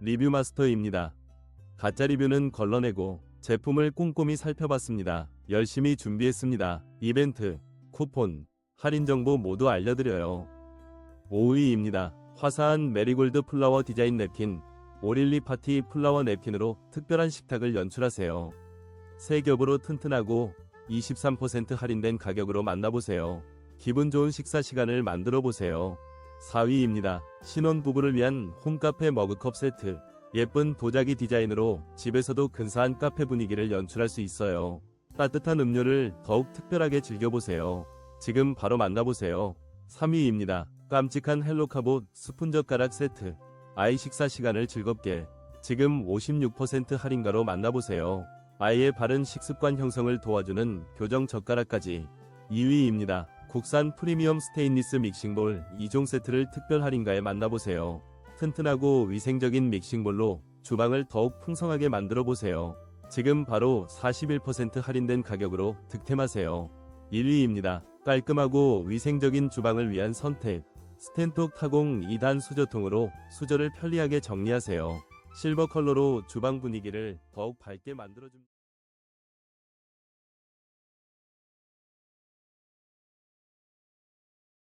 리뷰 마스터입니다. 가짜 리뷰는 걸러내고 제품을 꼼꼼히 살펴봤습니다. 열심히 준비했습니다. 이벤트, 쿠폰, 할인 정보 모두 알려드려요. 5위입니다. 화사한 메리골드 플라워 디자인 냅킨, 오릴리 파티 플라워 냅킨으로 특별한 식탁을 연출하세요. 세 겹으로 튼튼하고 23% 할인된 가격으로 만나보세요. 기분 좋은 식사 시간을 만들어 보세요. 4위입니다. 신혼부부를 위한 홈카페 머그컵 세트. 예쁜 도자기 디자인으로 집에서도 근사한 카페 분위기를 연출할 수 있어요. 따뜻한 음료를 더욱 특별하게 즐겨보세요. 지금 바로 만나보세요. 3위입니다. 깜찍한 헬로카보 스푼 젓가락 세트. 아이 식사 시간을 즐겁게. 지금 56% 할인가로 만나보세요. 아이의 바른 식습관 형성을 도와주는 교정 젓가락까지. 2위입니다. 국산 프리미엄 스테인리스 믹싱볼 2종 세트를 특별 할인가에 만나보세요. 튼튼하고 위생적인 믹싱볼로 주방을 더욱 풍성하게 만들어 보세요. 지금 바로 41% 할인된 가격으로 득템하세요. 1위입니다. 깔끔하고 위생적인 주방을 위한 선택. 스텐톡 타공 2단 수저통으로 수저를 편리하게 정리하세요. 실버 컬러로 주방 분위기를 더욱 밝게 만들어줍니다.